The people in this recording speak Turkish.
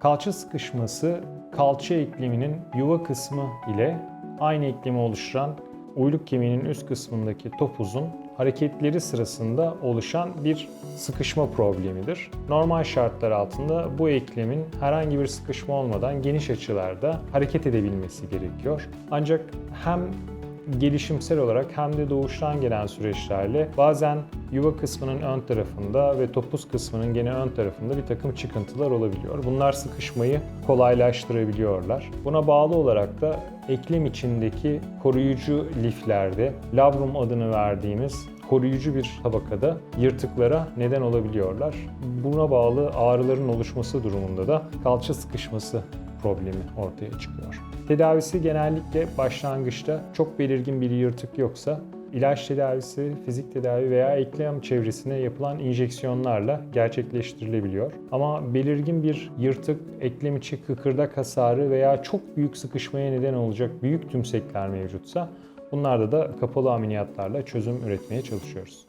Kalça sıkışması kalça ekleminin yuva kısmı ile aynı eklemi oluşturan uyluk kemiğinin üst kısmındaki topuzun hareketleri sırasında oluşan bir sıkışma problemidir. Normal şartlar altında bu eklemin herhangi bir sıkışma olmadan geniş açılarda hareket edebilmesi gerekiyor. Ancak hem gelişimsel olarak hem de doğuştan gelen süreçlerle bazen yuva kısmının ön tarafında ve topuz kısmının gene ön tarafında bir takım çıkıntılar olabiliyor. Bunlar sıkışmayı kolaylaştırabiliyorlar. Buna bağlı olarak da eklem içindeki koruyucu liflerde labrum adını verdiğimiz koruyucu bir tabakada yırtıklara neden olabiliyorlar. Buna bağlı ağrıların oluşması durumunda da kalça sıkışması problemi ortaya çıkıyor. Tedavisi genellikle başlangıçta çok belirgin bir yırtık yoksa ilaç tedavisi, fizik tedavi veya eklem çevresine yapılan enjeksiyonlarla gerçekleştirilebiliyor. Ama belirgin bir yırtık, eklem içi kıkırdak hasarı veya çok büyük sıkışmaya neden olacak büyük tümsekler mevcutsa bunlarda da kapalı ameliyatlarla çözüm üretmeye çalışıyoruz.